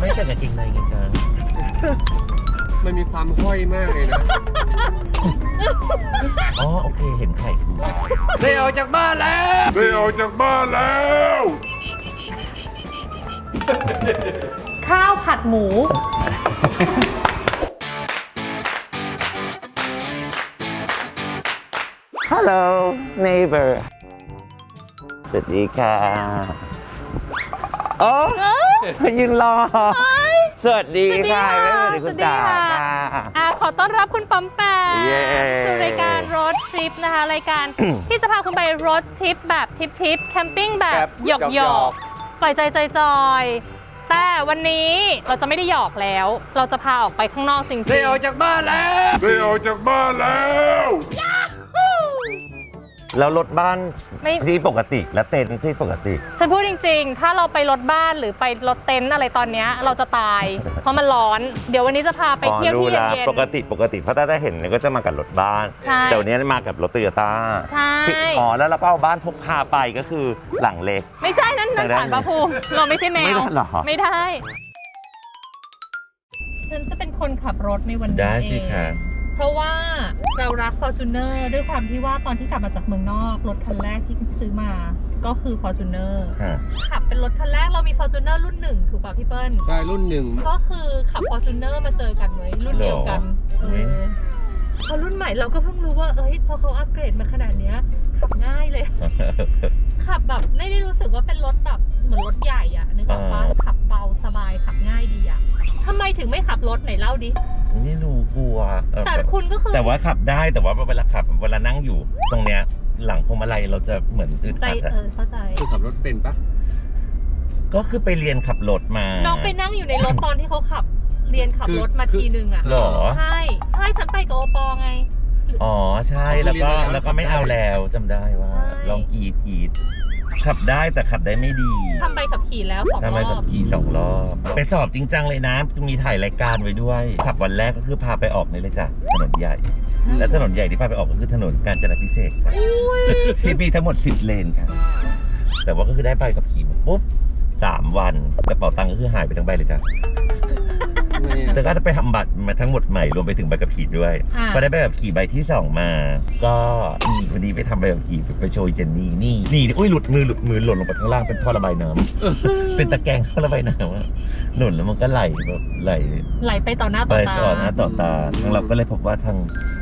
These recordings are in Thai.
ไม่ใส่กางเกงในไงจ๊ะมันมีความห้อยมากเลยนะ อ๋อโอเคเห็นไข่ถูกได้ออกจากบ้านแล้วได้ออกจากบ้านแล้ว ข้าวผัดหมูฮัลโหล neighbor สวัสดีค่ะ โอ้ยืนรอ สวัสดีค่ะสวัสดีค่ะสวัสดีคุณตาสวัสดีค่ะค่ะอ่าขอต้อนรับคุณปอมแปมเย้สู่รายการรถทริปนะคะ รายการที่จะพาคุณไปรถทริปแบบทริปทริปแคมปิ้งแบบหยอกหยอกๆปล่อยใจจอยๆแต่วันนี้เราจะไม่ได้หยอกแล้ว เราจะพาออกไปข้างนอกจริงได้ออกจากบ้านแล้วได้ออกจากบ้านแล้ว แล้วรถบ้านๆไม่ ที่ปกติและเต็นท์ที่ปกติ ฉันพูดจริงๆ ถ้าเราไปรถบ้านหรือไปรถเต็นท์อะไรตอนเนี้ยเราจะตาย เพราะมันร้อน เดี๋ยววันนี้จะพาไปเที่ยวอ๋อที่รู้ละเย็น ปกติปกติเพราะถ้าได้เห็นเนี่ยก็จะมากับรถบ้าน ใช่แต่วันนี้มากับรถโตโยต้าใช่ อ๋อแล้วเราก็เอาบ้านพกพาไปก็คือหลังเล็ก ๆ ไม่ใช่นั่นนั่นไม่ได้สารพระภูมิเราไม่ใช่แมว ไม่ได้เหรอ ไม่ได้ ฉันจะเป็นคนขับรถในวันนี้ได้สิเองค่ะเพ ราะว่าเรารัก Fortuner ด้วยความที่ว่าตอนที่กลับมาจากเมืองนอก รถคันแรกที่ซื้อมาก็คือ Fortuner ค่ะขับเป็นรถคันแรกเรามี Fortuner รุ่นหนึ่งถูกป่ะพี่เปิ้ล ใช่รุ่นหนึ่ง ก็คือขับ Fortuner มาเจอกันไว้ยรุ่นเดียวกันหรอเออ พอรุ่นใหม่เราก็เพิ่งรู้ว่าเอ้ยพอเขาอัปเกรดมาขนาดเนี้ยขับง่ายเลย ขับแบบไม่ได้รู้สึกว่าเป็นรถแบบเหมือนรถใหญ่อะนึกออกปะอ่าขับเบาสบายขับง่ายดีอะทำไมถึงไม่ขับรถไหนเล่าดิไม่รู้กลัวเออแต่คุณก็คือแต่ว่าขับได้แต่ว่าเวลาขับเวลานั่งอยู่ ตรงเนี้ยหลังพวงมาลัยเราจะเหมือนอึดใจอัดอะเออเข้าใจ คือขับรถเป็นปะก็คือไปเรียนขับรถมา น้องไปนั่งอยู่ในรถตอนที่เขาขับ เรียนขับรถมาทีนึงอะหรอ ใช่ ใช่ฉันไปกับโอปอไง อ๋อ ใช่ แล้วก็แล้วก็ไม่เอาแล้วจำได้ว่าใช่ลองกรีดกรีดขับได้แต่ขับได้ไม่ดีทำใบขับขี่แล้วสองทำไมรกัอบบขี่สองรอบ ไปสอบจริงจังเลยนะ มีถ่ายรายการไว้ด้วย ขับวันแรกก็คือพาไปออกนี่เลยจ้ะ ถนนใหญ่ และถนนใหญ่ที่พาไปออกก็คือถนนกาญจนาพิเศษกจ้ะที่มีทั้งหมด 10 เลนค่ะ แต่ว่าก็คือได้ใบกับขี่มาปุ๊บสามวันกระเป๋าตังค์ก็คือหายไปทั้งใบเลยจ้ะทำไมอะแต่ก็จะไปทำบัตรมาทั้งหมดใหม่รวมไปถึงใบขับขี่ด้วยอ่า พอได้ใบขับขี่ใบที่สองมา ก็นี่พอดีไปทำใบขับขี่ไปโชยเจนนี่นี่นี่อุ้ยหลุดมือหลุดมือหล่นลงไปข้างล่างเป็นท่อระบายน้ำเป็นตะแกรงท่อระบายน้ำอะหล่นแล้วมันก็ไหลแบบไหลไหลไปต่อหน้าไปต่อตา ต่อหน้าต่อตาทางเราก็เลยพบว่าทาง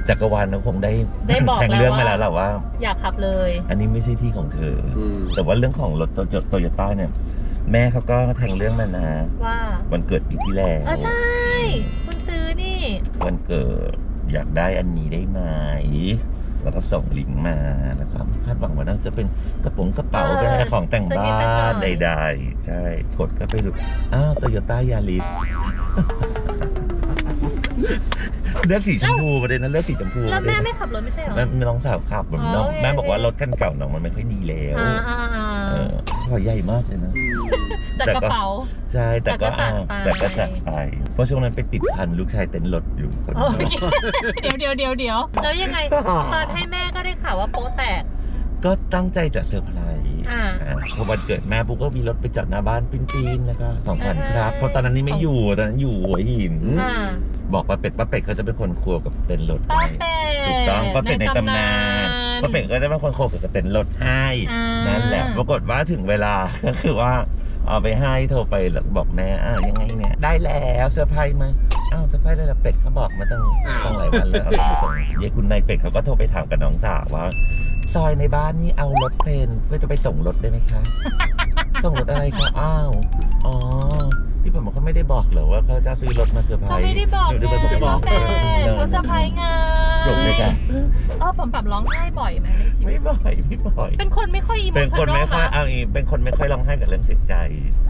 จักรวาลเราคงได้ได้บอกแทงแล้วเรื่องว่ามาแล้วแหละว่า อยากขับเลย อันนี้ไม่ใช่ที่ของเธออ อืม แต่ว่าเรื่องของรถโตโยต้าเนี่ย แม่เขาก็แทงเรื่องมานะ ว่าวันเกิดปีที่แล้วเออใช่ คุณซื้อนี่ วันเกิดอยากได้อันนี้ได้ไหมแล้วก็ส่งลิงก์มาแล้วก็คาดหวังว่าน่าจะเป็นกระโป๋องกระเป๋าเออแบรของแต่งจะมีบ้าสักหน่อยนใดๆใช่กดก็ไปดูอ้าวโตโยต้ายาริส เลือกสีชมพูประเด็นนั้นเลือกสีชมพูแล้วประแม่เด็นไม่ขับรถไม่ใช่เหรอ แม่น้องสาวขับแบบอ๋อน้องโอเคแม่บอกว่าโอเครถคันเก่าน้องมันไม่ค่อยดีแล้วอ่าอ่าอ่าเออพอใหญ่มากเลยนะอืมจากกระเป๋า ใช่แต่ก็แต่ก็จัอ่าดไปแต่ก็จัดไป เพราะช่วงนั้นไปติดพันลูกชายเต็นท์รถอยู่คนโอเดียวเคเดี๋ยวเดี๋ยวเดี๋ยวเดี๋ยวแล้วยังไงตอนให้แม่ก็ได้ข่าวว่าโป๊ะแตก ก็ตั้งใจจะเซอร์ไพรส์อ่าอ่าพอวันเกิดแม่ปุ๊บก็มีรถไปจอดหน้าบ้านปิ้นๆแล้วก็สองพันอ่าครับ เพราะตอนนั้นนี่ไม่อยู่ตอนนั้นอยู่หัวหินอ่า บอกป้าเป็ดป้าเป็ดเขาจะเป็นคนครัวกับเต็นท์รถป้าให้เป็ดถูกต้องป้าเป็ดในตำนานป้าเป็ดก็จะเป็นคนครัวกับเต็นท์รถให้อ่านั่นแหละปรากฏว่าถึงเวลา ก็คือว่าเอาไปให้โทรไปแล้วบอกแม่อ้าวยังไงเนี่ยได้แล้วเซอร์ไพรส์มาอ้าวเซอร์ไพรส์ได้แล้วเป็ดเขาบอกมาตั้งอ้าว ตั้งหลายวันแล้วเอาไปส่งเยคุณนายเป็ดเขาก็โทรไปถามกับน้องสาวว่า ซอยในบ้านนี่เอารถเพนเพื่อจะไปส่งรถได้ไหมคะ ส่งรถอะไรคะอ้าวอ๋อพี่ผมเขาไม่ได้บอกเหรอว่าเขาจะซื้อรถมาเซอร์ไพรเขาส์ไม่ได้บอกเดี๋ยวไงเดี๋ยวไปบอกป้าเป็ดเออเขาเซอร์ไพรส์ไงจบเลยค่ะเออผมแบบร้องไห้บ่อยไหมในชีวิไม่ตบ่อยไม่บ่อย เป็นคนไม่ค่อยอิโมเป็นชั่คนนอไม่ลค่อยนะเอาอีกเป็นคนไม่ค่อยร้องไห้กับเรื่องเสียใจ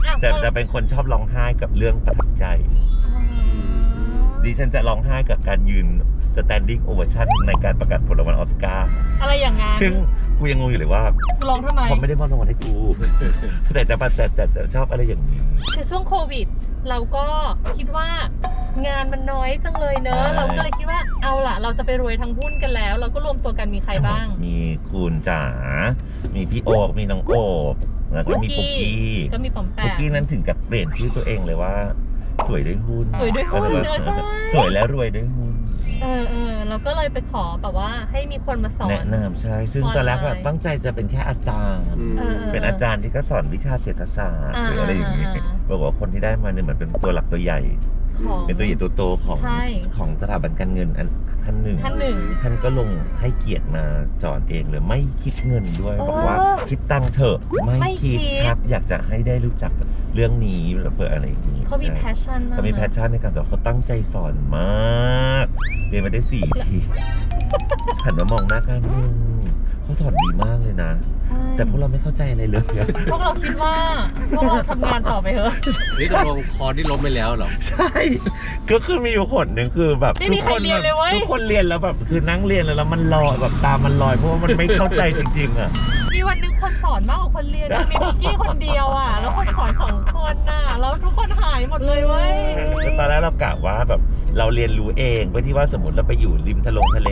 อะแต่เออจะเป็นคนชอบร้องไห้กับเรื่องประทับใจ ดิฉันจะร้องไห้กับการยืน standing ovation ในการประกาศผลรางวัลออสการ์อะไรอย่างงั้นซึ่งกูยังงงอยู่เลยว่าร้องทำไมเขาไม่ได้มอบรางวัลให้กูแต่จะแต่แต่แต่ชอบอะไรอย่างนี้ คือช่วงโควิด เราก็คิดว่างานมันน้อยจังเลยเนอะใช่เราก็เลยคิดว่าเอาล่ะ เราจะไปรวยทั้งหุ้นกันแล้ว เราก็รวมตัวกันมีใครบ้าง มีคุณจ๋า มีพี่โอกมีน้องโอบแล้วก็มีปุ๊ปุกกกี้กี้ก็มีปอมแปปุกมกี้นั้นถึงกับเปลี่ยนชื่อตัวเองเลยว่า สวยด้วยหุ้นสวยด้วยหุ้นก็ลเออใช่ สวยแล้วรวยด้วยหุ้นเออเออเราก็เลยไปขอแบบว่าให้มีคนมาสอน แนะนำใช่ซึ่งออนไลน์ตอนแรกอะตั้งใจจะเป็นแค่อาจารย์อืมเออ เป็นอาจารย์ที่ก็สอนวิชาเศรษฐศาสตร์อ่า หรืออะไรอย่างงี้อ่าอ่าบอกว่าคนที่ได้มาเนี่ยเหมือนเป็นตัวหลักตัวใหญ่ ของ เป็นตัวใหญ่ตัวโตของใช่ ของสถาบันการเงินอัน ท่านหนึ่งท่านหนึ่ง ท่านก็ลงให้เกียรติมาสอนเองเลยไม่คิดเงินด้วยเออบอกว่าคิดตังค์เถอะไม่ไม่คิคิดดครับอยากจะให้ได้รู้จักเรื่องนี้หรือเปิดอะไรอย่างนี้เขามี ใช่ passion มากเขามีแพชชั่นในการสอนเขาตั้งใจสอนมากเรียนมาได้สี่ทีหันมามองหน้ากันอืมเขาสอนดีมากเลยนะ ใช่แต่พวกเราไม่เข้าใจอะไรเลยอะพวกเราคิดว่า พวกเราทำงานต่อไปเถอะ นี่ตกลงคอร์สที่ล้มไปแล้วเหรอ ใช่ ก็คือมีอยู่คนหนึ่งคือแบบไม่มีใครเรียนเลยเว้ย ทุกคนเรียนแล้วแบบคือนั่งเรียนแล้วแล้วมันลอยแบบตามันลอยเพราะว่ามันไม่เข้าใจจริงๆอะมี วันหนึงคนสอนมากกว่าคนเรียนนะมีคุกกี้คนเดียวอะ แล้วคนสอนสองคนน่ะ แล้วทุกคนหายหมดเลยเว้ยคือตอนแรกเรากะว่าแบบเราเรียนรู้เองเพื่อที่ว่าสมมติเราไปอยู่ริมทะลงทะเล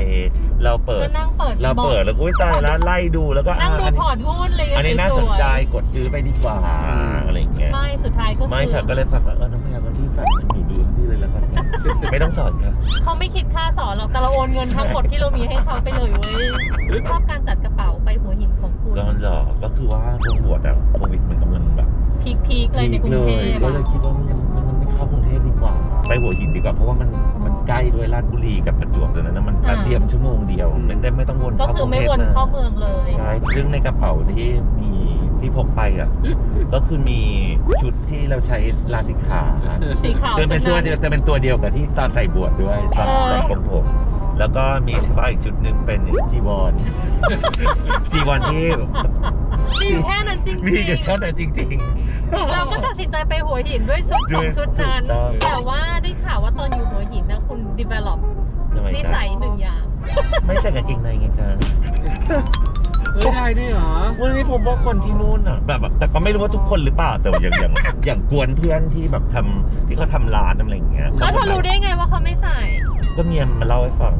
เราเปิก็ด นั่งเปิดเราเปิดแล้วอุ้ยตายแล้วไล่ดูแล้วก็นั่งดูอะพอร์ตหุ้นอะไรอย่างอันเงี้นี้ยน่าสนวยๆใจกดซื้อไปดีกว่าอืมอะไรอย่างเงี้ย ไม่สุดท้ายก็คือไม่ค่ะก็เลยฝากว่าเออน้องพยาคนที่ฝากหนูดูที่เลยแล้วกัน ไม่ต้องสอนค่ะ เขาไม่คิดค่าสอนหรอกแต่เราโอนเงินทั้งหมดที่เรามีให้เขาไปเลยเว้ยชอบการจัดกระเป๋าไปหัวหินของ คุณก็หรอก็คือว่าช่วงบวชอะโควิดมันกำลังแบบพีคพีคๆเลยในกรุงเทพก็อะเลยคิดว่ามันมันไม่เข้ากรุงเทพดีกว่า ไปหัวหินดีกว่าเพราะว่ามันมันใกล้ด้วยราชบุรีกับประจวบเลยนะมันแป๊บเดียวมันชั่วโมงเดียวไม่ได้ไม่ต้องวนก็เข้าคืกอรุงไม่เทพวนนะเข้าเมืองเลย ใช่ซึ่งในกระเป๋าที่มีที่พกไปอะ ก็คือมีชุดที่เราใช้ลาสิกขา สีขาวซึ่งเป็นตัวเดียวจะเป็นตัวเดียวกับที่ตอนใส่บวชด้วยตอนเออ ตอนปรงผม แล้วก็มีเฉพาะอีกชุดหนึ่งเป็นจีวร จีวรที่มีอยู่แค่นั้นจริงมีอยู่เท่านั้นจริงๆเราก็ตัดสินใจไปหัวหินด้วยชุดสองชุดนั้น ถูกต้อง แต่ว่าได้ข่าวว่าตอนอยู่หัวหินนะคุณ develop ทำไมนิจ๊ะสัยหนึ่งอย่าง ไม่ใส่กางเกงในไงจ๊ะ เฮ้ยได้ด้วยเหรอ วันนี้ผมว่าคนที่นู่นอะแบบแบบแต่ก็ไม่รู้ว่าทุกคนหรือเปล่าแต่ว่าอย่างอย่างอย่างกวนเพื่อนที่แบบทำที่เขาทำร้านอะไรอย่างเงี้ยแล้วเธอรู้ได้ไงว่าเขาไม่ใส่ ก็เมียมมาเล่าให้ฟัง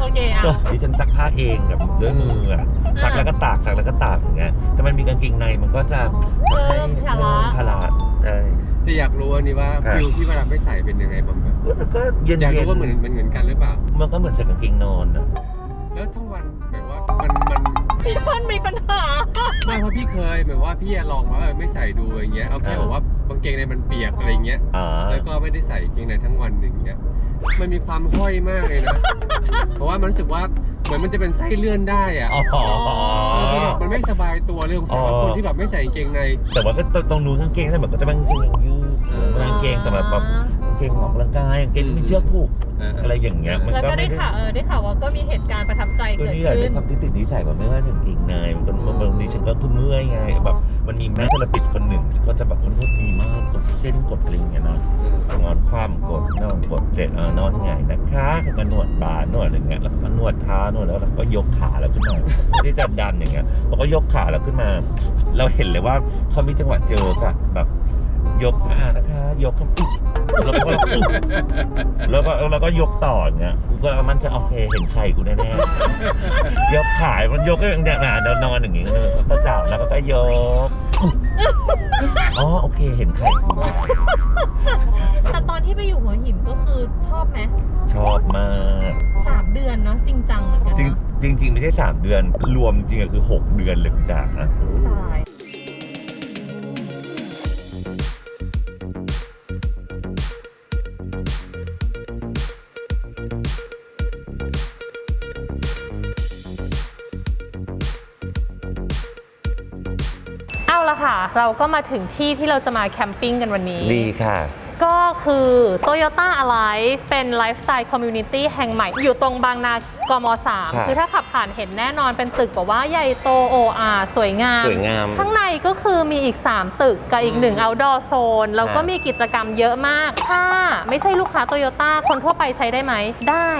โอเคอะก็ดิฉันซักผ้าเองกับด้วยมืออะซักแล้วก็ตากซักแล้วก็ตากอย่างเงี้ยแต่มันมีกางเกงในมันก็จะเพิ่มภาระภาระใช่ แต่อยากรู้อันนี้ว่าครับ ฟิลที่เวลาไม่ใส่เป็นยังไงบ้างแบบมันก็เย็นอยากเย็รู้นว่าเหมือนมันเหมือนกันหรือเปล่า มันก็เหมือนใส่กางเกงนอนอะแล้วทั้งวัน พี่เพิ่นมีปัญหา ไม่เพราะพี่เคยแบบว่าพี่อะลองว่าเออไม่ใส่ดูอย่างเงี้ยเอาแค่อ่าบอกว่ากางเกงในมันเปียกอะไรเงี้ยอ่าแล้วก็ไม่ได้ใส่กางเกงในทั้งวันอย่างเงี้ยมันมีความห้อยมากเลยนะเพราะว่ามันรู้สึกว่าเหมือนมันจะเป็นไส้เลื่อนได้อะอ๋อเออมันแบบมันไม่สบายตัวเรื่องสำหรับอ๋อคนที่แบบไม่ใส่กางเกงใน แต่ว่าก็ตรงนู้นกางเกงเนี่ยเหมือนก็จะเป็นกางเกงยืดเออกางเกงสำหรับแบบกาง เกงออกกำลังกายกางเกงที่มีเชือกผูกเอออะไรอย่างเงี้ยมันแล้วก็ก็ได้ไม่ได้ข่าวเออได้ข่าวว่าก็มีเหตุการณ์ประทับใจก็เกิดนี่แหละขึ้ด้วยน ความที่ติดนิสัยแบบไม่ว่าถึงกิ่งนายมันก็บางทีฉันก็คือเมื่อยไงแบบมันมีแม่เทอราปิสคนหนึ่งก็จะแบบคนพูดดีมากกดเส้นกดอะไรอย่างเงี้ยเนาะนอนคว่ำกดนอนกดเสร็จเออนอนหงายนะคะแล้วก็นวดบ่านวดอะไรเงี้ยแล้วก็นวดเท้านวดแล้วเราก็ยกขาเราขึ้นมาที่จะดันอย่างเงี้ยเราก็ยกขาเราขึ้นมา เราเห็นเลยว่าเขามีจังหวะเจอกับแบบ ยกขานะคะยกขึ้นอุ๊ยแล้วก็เราอุ๊ยแล้วก็แล้วก็ยกต่ออย่างเงี้ยกูก็มันจะโอเคเห็นใครกูแน่ๆยกขามันยกก็อย่างเงี้ยนะเดินนอนอย่างงี้เลยก็จับแล้วก็ยกอ๋อโอเคเห็นใครกูแต่ตอนที่ไปอยู่หัวหินก็คือชอบไหมชอบมากสามเดือนเนาะจริงจังเหมือนกันจริงเนาะจริงจริงๆไม่ใช่สามเดือนรวมจริงๆคือหกเดือนเลยคุณจ๋า เอาละค่ะเราก็มาถึงที่ที่เราจะมาแคมปิ้งกันวันนี้ ดีค่ะ ก็คือ Toyota Alive เป็นไลฟ์สไตล์คอมมูนิตี้แห่งใหม่ อยู่ตรงบางนากมครับ3คือถ้าขับผ่านเห็นแน่นอนเป็นตึกแบบว่าใหญ่โตโออาสวยงาม สวยงามข้างในก็คือมีอีก 3 ตึกกับอีกหนึ่ง outdoor zone แล้วก็ครับมีกิจกรรมเยอะมาก ถ้าไม่ใช่ลูกค้าโตโยต้าคนทั่วไปใช้ได้ไหมได้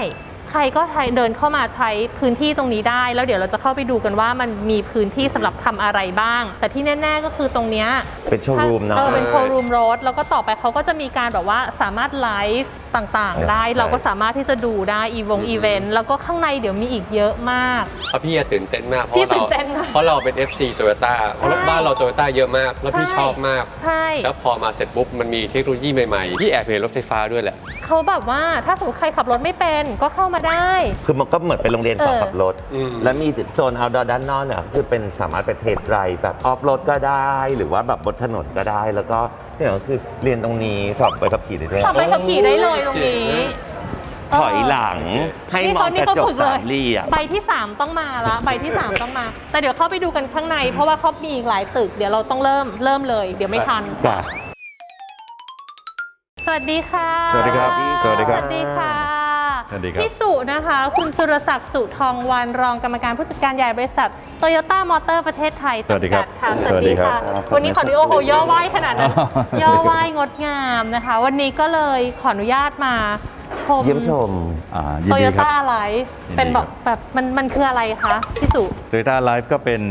ใครก็ใช้เดินเข้ามาใช้พื้นที่ตรงนี้ได้ แล้วเดี๋ยวเราจะเข้าไปดูกันว่ามันมีพื้นที่สำหรับทำอะไรบ้าง แต่ที่แน่ ๆ ก็คือตรงเนี้ยเป็นโชว์รูมเนาะเออเป็นโชว์รูมรถแล้วก็ต่อไปเขาก็จะมีการแบบว่าสามารถไลฟ์ต่างๆ ได้ใช่เราก็สามารถที่จะดูได้อีวงอีเวนต์แล้วก็ข้างในเดี๋ยวมีอีกเยอะมากเพราะพี่อะตื่นเต้นมากเพราะพี่ว่าตื่เรานเต้นมากเพราะเราเป็น FC Toyota เพราะรถบ้านเรา Toyota เยอะมาก แล้วพี่ใช่ชอบมากใช่แล้วพอมาเสร็จปุ๊บมันมีเทคโนโลยีใหม่ๆที่แอบเห็นรถไฟฟ้าด้วยแหละเขาแบบว่าถ้าสมมติใครขับรถไม่เป็นก็เข้ามาได้ คือมันก็เหมือนเป็นโรงเรียนสอนเออขับรถอืมแล้วมีโซนเอาดอด้านนอกเนี่ยคือเป็นสามารถไปเทสไรด์แบบออฟโรดก็ได้ หรือว่าแบบบนถนนก็ได้ แล้วก็เนี่ยก็คือเรียนตรงนี้สอบไปขับขี่ได้ด้วยสอบไปขับขี่ได้เลยตรงนี้ถอยหลัง ให้นี่มตอองนกนี้ระเขาจกฝึกเลสายมเหลี่ยม ใบที่ 3 ต้องมาละใบที่ 3 ต้องมา แต่เดี๋ยวเข้าไปดูกันข้างใน เพราะว่าเขามีอีกหลายตึก เดี๋ยวเราต้องเริ่มเริ่มเลย เดี๋ยวไม่ทันจ้ะสวัสดีค่ะ สวัสดีครับสวัสดีครับ สวัสดีค่ะ สวัสดีครับพี่สุนะคะ คุณสุรศักดิ์สุทองวันรองกรรมการผู้จัดการใหญ่บริษัทโตโยต้ามอเตอร์ประเทศไทยสวัสดีครับจำกัค่ะสวัสดีครับวันนี้ขออนุญาตโอ้โหย่อไหว้ขนาดนั้นอ๋อย่อไหว้งดงามนะคะ วันนี้ก็เลยขออนุญาตมาชมเยี่ยมชมอ่ายินโตโยดีครับต้าไลฟ์ยินดีเป็นแบบครับแบบมันมันคืออะไรคะพี่สุโตโยต้าไลฟ์ก็เป็น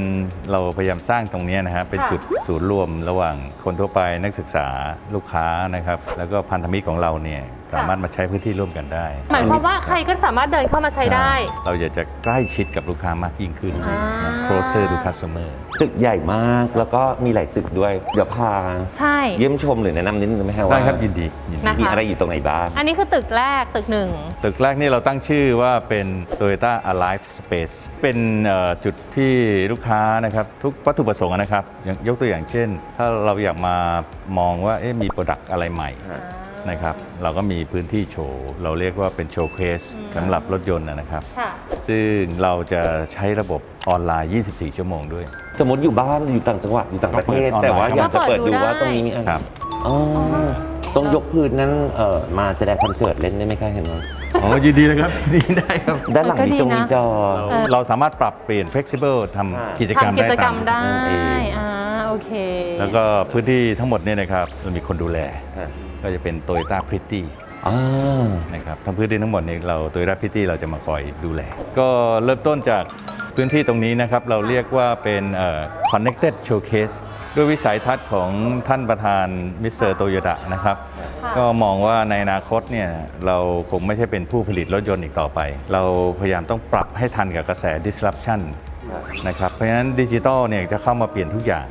เราพยายามสร้างตรงเนี้ยนะฮะเป็นค่ะจุดศูนย์รวมระหว่างคนทั่วไปนักศึกษาลูกค้านะครับ แล้วก็พันธมิตรของเราเนี่ย สามารถมาใช้พื้นที่ร่วมกันได้ หมายความว่าใครก็สามารถเดินเข้ามาใช้ได้ เราอยากจะใกล้ชิดกับลูกค้ามากยิ่งขึ้น อ่า closer to customer ตึกใหญ่มากแล้วก็มีหลายตึกด้วย เดี๋ยวพา ใช่ เยี่ยมชมหรือแนะนำนิดนึงไหมฮะได้ว่าครับยินดียินดี นะ มีอะไรอยู่ตรงไหนบ้าง อันนี้คือตึกแรกตึกหนึ่ง ตึกแรกนี่เราตั้งชื่อว่าเป็น Toyota Alive Space เป็นเอ่อจุดที่ลูกค้านะครับ ทุกวัตถุประสงค์นะครับอย่างยกตัวอย่างเช่น ถ้าเราอยากมามองว่าเอ๊ะมีโปรดักต์อะไรใหม่ นะครับ เราก็มีพื้นที่โชว์ เราเรียกว่าเป็นโชว์เคสอืมสำหรับรถยนต์นะครับ ค่ะ ซึ่งเราจะใช้ระบบออนไลน์ 24 ชั่วโมงด้วย สมมติอยู่บ้านอยู่ต่างจังหวัดอยู่ต่างประเทศ ก็เปิดออนไลน์ แต่ว่าอยากจะเปิดดูว่าก็เปิดดูได้ตรงนี้มีอะไรครับ อ๋อต้องยกพื้นนั้นเอ่อมาแสดงคอนเสิร์ตเล่นได้ไหมคะเห็นไหมอ๋อยินดีเลยครับยินดีได้ครับ ด้านหลังมีจงมีจอเราเราสามารถปรับเปลี่ยน flexible ทำกิจกรรมทำกิได้จกรตารมมได้นั่นเองอ่า โอเคแล้วก็พื้นที่ทั้งหมดเนี่ยนะครับเรามีคนดูแล ฮะ ก็จะเป็น Toyota Pretty อ่านะครับทั้งพื้นที่ทั้งหมดเนี่ยเรา Toyota Pretty เราจะมาคอยดูแล ก็เริ่มต้นจากพื้นที่ตรงนี้นะครับ เราเรียกว่าเป็นเอ่อ connected showcase ด้วยวิสัยทัศน์ของท่านประธานมิสเตอร์โตโยต้นะครับค่ะก็มองว่าในอนาคตเนี่ยเราคงไม่ใช่เป็นผู้ผลิตรถยนต์อีกต่อไป เราพยายามต้องปรับให้ทันกับกระแส disruption นะครับเพราะฉะนั้นดิจิทัลเนี่ยจะเข้ามาเปลี่ยนทุกอย่าง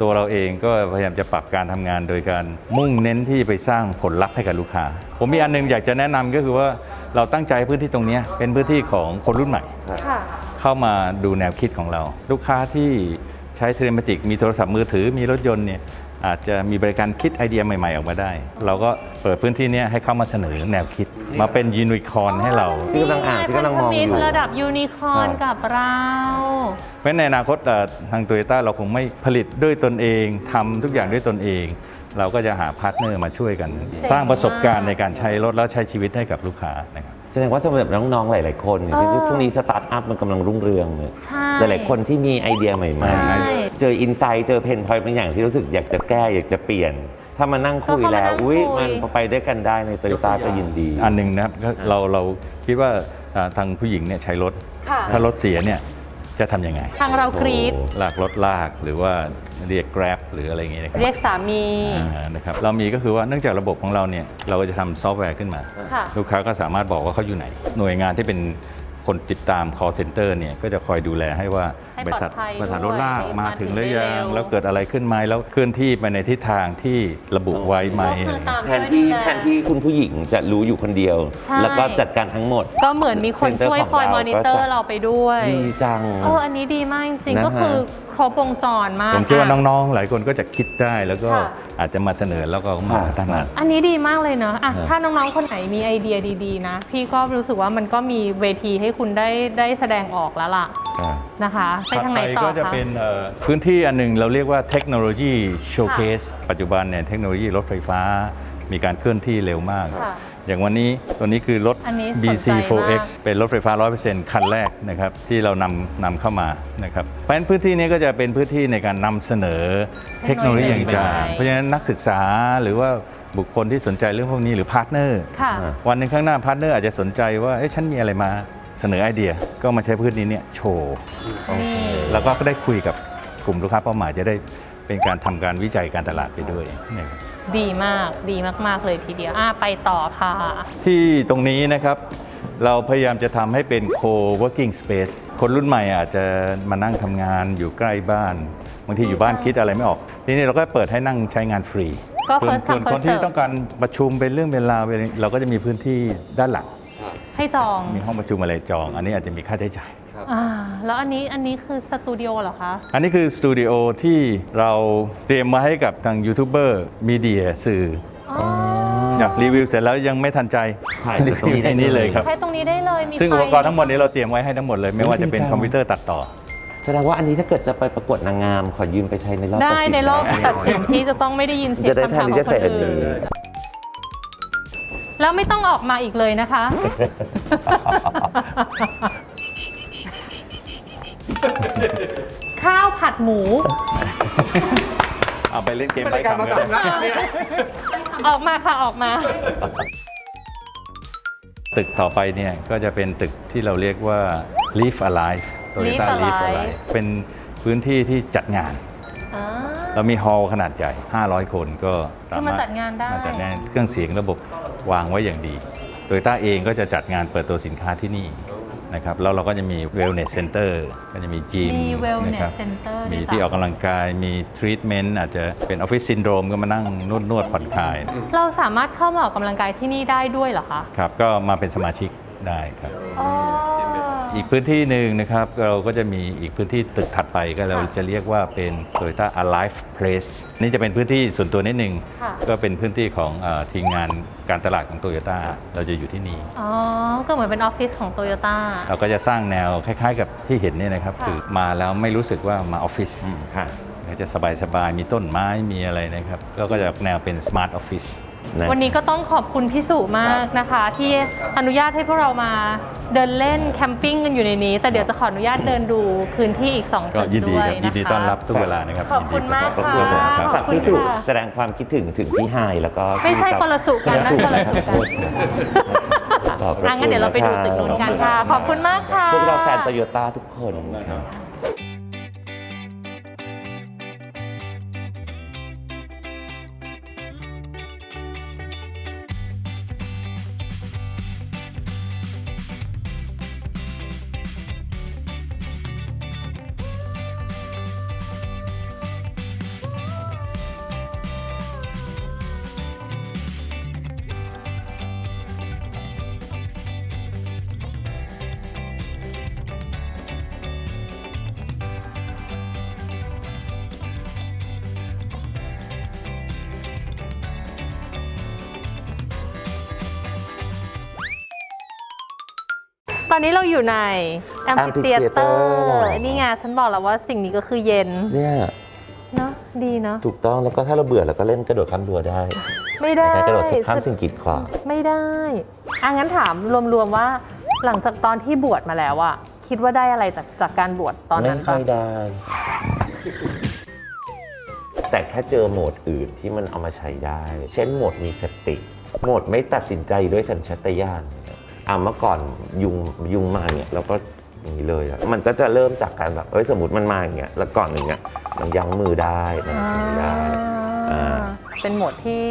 ตัวเราเองก็พยายามจะปรับการทำงานโดยการมุ่งเน้นที่ไปสร้างผลลัพธ์ให้กับลูกค้า ผมมีอันหนึงอยากจะแนะนำก็คือว่าเราตั้งใจพื้นที่ตรงเนี้ยเป็นพื้นที่ของคนรุ่นใหม่ค่ะเข้ามาดูแนวคิดของเรา ลูกค้าที่ใช้เทเลมาติกมีโทรศัพท์มือถือมีรถยนต์เนี่ย อาจจะมีบริการคิดไอเดียใหม่ ๆ ออกมาได้ เราก็เปิดพื้นที่เนี้ยให้เข้ามาเสนอแนวคิด มาเป็นยูนิคอร์นให้เรา ที่กำลังอ่านที่กำลังมองอยู่พันธมิตรระดับยูนิคอร์นครับกับเรา เพราะในอนาคตเอ่อทางโตโยต้าเราคงไม่ผลิตด้วยตนเองทำทุกอย่างด้วยตนเอง เราก็จะหาพาร์ทเนอร์มาช่วยกัน สร้างประสบการณ์ในการใช้รถแล้วใช้ชีวิตให้กับลูกค้านะครับ แสดงว่าสำหรับน้องๆหลาย ๆ คนเนี่ยเออช่วงนี้สตาร์ทอัพมันกำลังรุ่งเรืองเลยใช่ หลายๆคนที่มีไอเดียใหม่ ใช่ ๆ เจออินไซต์เจอเพนพอยต์บางอย่างที่รู้สึกอยากจะแก้อยากจะเปลี่ยน ถ้ามานั่งคุยก็เข้ามาแล้วนั่งอุ้ยคุยมันพอไปด้วยกันได้ในโตโยต้าก็ยินดี อันหนึ่งนะครับก็เราเราคิดว่าอ่าทางผู้หญิงเนี่ยใช้รถ ค่ะ ถ้ารถเสียเนี่ย จะทำยังไงทางเรากรีดโอ้ลากรถลากหรือว่าเรียก Grab หรืออะไรอย่างเงี้ยนะครับเรียกสามี อ่านะครับเรามีก็คือว่าเนื่องจากระบบของเราเนี่ยเราก็จะทำซอฟต์แวร์ขึ้นมา ค่ะ ลูกค้าก็สามารถบอกว่าเขาอยู่ไหน หน่วยงานที่เป็นคนติดตาม call center เนี่ยก็จะคอยดูแลให้ว่า ให้บริษัทปลอดภัยบริษัทรถลากด้วยมาถึงหรือมาถึงได้ยังเร็วแล้วเกิดอะไรขึ้นไหมแล้วเคลื่อนที่ไปในทิศทางที่ระบุไว้ไหมก็คือตามแทนที่แทนที่คุณผู้หญิงจะรู้อยู่คนเดียวใช่แล้วก็จัดการทั้งหมด ก็เหมือนมีคนช่วยคอยมอนิเตอร์เราไปด้วยดีจังเอออันนี้ดีมากจริงนะฮะๆก็คือ ครบวงจรมากผมคิดว่าะน้องๆ หลายคนก็จะคิดได้แล้วก็ค่ะ อาจจะมาเสนอแล้วก็มาพัฒนา อันนี้ดีมากเลยเนอะอะ ครับ ถ้าน้องๆ คนไหนมีไอเดียดีๆ นะ พี่ก็รู้สึกว่ามันก็มีเวทีให้คุณได้ได้แสดงออกแล้วล่ะนะคะไปทางไหนต่อก็จะคะ เป็นเอ่อ พื้นที่อันหนึ่งเราเรียกว่าเทคโนโลยีโชว์เคสปัจจุบันเนี่ยเทคโนโลยีรถไฟฟ้า มีการเคลื่อนที่เร็วมาก ค่ะอย่างวันนี้ตัวนี้คือรถ อันนี้สนใจ BC4X มากเป็นรถไฟฟ้า 100%คันแรกนะครับที่เรานำนำเข้ามานะครับเพราะฉะนั้นพื้นที่นี้ก็จะเป็นพื้นที่ในการนำเสนอเทคโนโลยีต่างๆเพราะฉะนั้นนักศึกษาหรือว่าบุคคลที่สนใจเรื่องพวกนี้หรือพาร์ทเนอร์ ค่ะ วันหนึ่งข้างหน้าพาร์ทเนอร์อาจจะสนใจว่าเอ๊ะฉันมีอะไรมาเสนอไอเดีย ก็มาใช้พื้นที่เนี้โชว์ นี่ แล้วก็ได้คุยกับกลุ่มลูกค้าเป้าหมายจะได้เป็นการทำการวิจัยการตลาดไปด้วยนะครับ ดีมากดีมาก ๆ เลยทีเดียวอะไปต่อค่ะ ที่ตรงนี้นะครับ เราพยายามจะทำให้เป็น co-working space คนรุ่นใหม่อาจจะมานั่งทำงานอยู่ใกล้บ้านบางทีอยู่บ้านคิดอะไรไม่ออก ทีนี้เราก็เปิดให้นั่งใช้งานฟรีก็ส่วน first ส่วน come คน first ที่ serve ต้องการประชุมเป็นเรื่องเป็นราวเป็นเราก็จะมีพื้นที่ด้านหลัง ให้จองมีห้องประชุมอะไรจอง อันนี้อาจจะมีค่าใช้จ่าย อ่า แล้วอันนี้อันนี้คือสตูดิโอเหรอคะ อันนี้คือสตูดิโอที่เราเตรียมมาให้กับทางยูทูบเบอร์มีเดียสื่ออ๋ออยากรีวิวเสร็จแล้วยังไม่ทันใจถ่ายรีตรงวิวนี้ได้ในนี้เลยครับ ใช้ตรงนี้ได้เลยมีซึ่งไฟอุปกรณ์ทั้งหมดนี้เราเตรียมไว้ให้ทั้งหมดเลยไม่ว่าจะเป็นดีจังคอมพิวเตอร์ตัดต่อแสดงว่าอันนี้ถ้าเกิดจะไปประกวดนางงาม ขอยืมไปใช้ในรอบได้ตัดสินในรอบได้ตัดสินที่จะต้องไม่ได้ยินเสียงจะได้คำถามแทนที่ของจะคใส่นอันนี้อื่นแล้วไม่ต้องออกมาอีกเลยนะคะ ข้าวผัดหมู เอาไปเล่นเกมเป็นไปรายการคำมาก็ก่อนได้นะเนี่ยออกมาค่ะออกมา ตึกต่อไปเนี่ยก็จะเป็นตึกที่เราเรียกว่า Live Alive Toyota Live Live Alive Alive เป็นพื้นที่ที่จัดงานอ่าเรามีฮอลล์ขนาดใหญ่ 500 คนก็สามารถคือมาจัดงานได้มาจัดงานเครื่องเสียงระบบวางไว้อย่างดีโตโยต้าเองก็จะจัดงานเปิดตัวสินค้าที่นี่ นะครับแล้วเราก็จะมี Wellness Center ก็จะมีจิมมี wellness นะครับ center มีด้วยที่ออกค่ะกำลังกายมีทรีทเมนต์อาจจะเป็นออฟฟิศซินโดรมก็มานั่งนวดนวดผ่อนคลายเราสามารถเข้ามาออกกำลังกายที่นี่ได้ด้วยเหรอคะ ครับก็มาเป็นสมาชิกได้ครับ อ๋อ อีกพื้นที่หนึ่งนะครับเราก็จะมีอีกพื้นที่ตึกถัดไปก็เราค่ะจะเรียกว่าเป็น Toyota Alive Place นี่จะเป็นพื้นที่ส่วนตัวนิดนึงค่ะก็เป็นพื้นที่ของเออทีมงานการตลาดของโตโยต้าเราจะอยู่ที่นี่อ๋อก็เหมือนเป็นออฟฟิศของโตโยต้าเราก็จะสร้างแนวคล้าย ๆ กับที่เห็นเนี่ยนะครับค่ะคือมาแล้วไม่รู้สึกว่ามาออฟฟิศอืมค่ะก็จะสบายๆมีต้นไม้มีอะไรนะครับแล้วก็จะแนวเป็น Smart Office ะวันนี้ก็ต้องขอบคุณพี่สุมากนะคะ ที่อนุญาตให้พวกเรามาเดินเล่นแคมปิ้งกันอยู่ในนี้ แต่เดี๋ยวจะขออนุญาตเดินดูพื้นที่อีก2ก็ตึกยินดีด้วยครับนะคะยินดีต้อนรับทุกเวลานะครับขอบคุณมากยินดีค่ะรับขฝาอบกคุณพี่สุค่ะแสดงความคิดถึงถึงพี่ไฮายแล้วก็ไม่ใช่คนละสุกันนะคนละสุกัน ขอบพระอะงั้นเดี๋ยวเราไปดูตึกนู้นกันค่ะ ขอบคุณมากค่ะ พวกเราแฟนโตโยต้าทุกคนครับ อนนี้เราอยู่ในแอมฟิเตียเตอ Amphitheater ร์นี่ไงฉันบอกแล้วว่าสิ่งนี้ก็คือเย็น เนี่ยเนาะดีเนาะถูกต้องแล้วก็ถ้าเราเบื่อเราก็เล่นกระโดดข้ามรั้วได้ไม่ได้ในการกระโดดข้ามสิ่งกีดขวางไม่ได้อะงั้นถามรวมๆว่า หลังจากตอนที่บวชมาแล้วอะคิดว่าได้อะไรจากจากการบวชตอนไม่นั้นค่ปะอยได้ แต่แค่เจอโหมดอื่นที่มันเอามาใช้ได้ เช่นโหมดมีสติ โหมดไม่ตัดสินใจด้วยสัญชาตญาณ อะเมื่อก่อนยุงยุงมาเนี่ยเราก็อย่างนี้เลยอะมันก็จะเริ่มจากการแบบเอ้ยสมมติมันมาอย่างเงี้ยแล้วก่อนหนึ่งเงี้ยมันยั้งมือได้มันอ่าทำได้ อ่า เป็นโหมดที่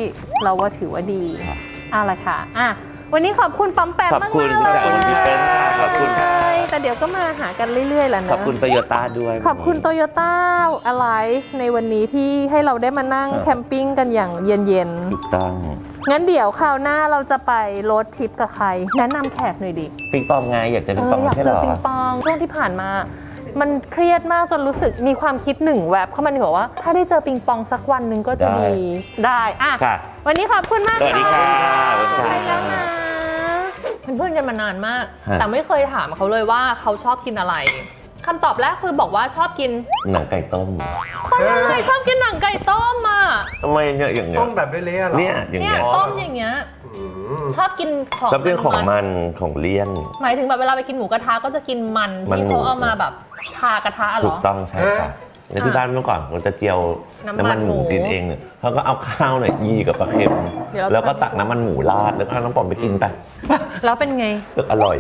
เราว่าถือว่าดีครับเอะละค่ะอะ วันนี้ขอบคุณปั๊มแปมขอบมากคุณๆเลยขอบคุณพี่เปิ้ลค่ะขอบคุณค่ะแต่เดี๋ยวก็มาหากันเรื่อยๆแหละเนขอะอบคุณโตโยต้าด้วย ขอบคุณโตโยต้าอะไรในวันนี้ที่ให้เราได้มานั่งครับ แคมปิ้งกันอย่างเย็นถูกต้องๆ งั้นเดี๋ยวคราวหน้าเราจะไปโรดทริปกับใคร แนะนำแขกหน่อยดิปิงปองไงอยากจะปิงปองเอออไม่ยากใช่เจเหรออปิงปองช่วงที่ผ่านมา มันเครียดมากจนรู้สึกมีความคิดหนึ่งแวบเข้ามาในหัวว่า ถ้าได้เจอปิงปองสักวันหนึ่งก็จะได้ดีได้อะค่ะ วันนี้ขอบคุณมากสวัสดีค่ะขอบคุณสวัสดีค่ะค่ะเป็นเพื่อนกันมานานมาก ฮะ แต่ไม่เคยถามเขาเลยว่าเขาชอบกินอะไรคำตอบแรกคือบอกว่าชอบกินหนังไก่ต้มคนอะไรชอบกินหนังไก่ต้มอะมำไมเนี่ยอย่างเงี้ยต้มแบบเละๆเหรอเนี่ยอย่างเนี่ยเงี้ยต้มอย่างเงี้ย อืม ชอบกินของชอบกินของมันของเลี่ยน หมายถึงแบบเวลาไปกินหมูกระทะก็จะกินมันมันที่หมู เขาเอามาแบบทากระทะเหรถูกอ ต้องใช่ค่ะในที่บ้านเมื่อก่อนเราจะเจียวน้ำมันหมูหมูกินเองเนี่ยเขาก็เอาข้าวเนี่ยยีกับปลาเค็ม เดี๋ยวเรา แล้วก็จะตักน้ำมันหมูราดแล้วก็เอาน้ำปอมไปกินไปแล้วเป็นไง ก็อร่อย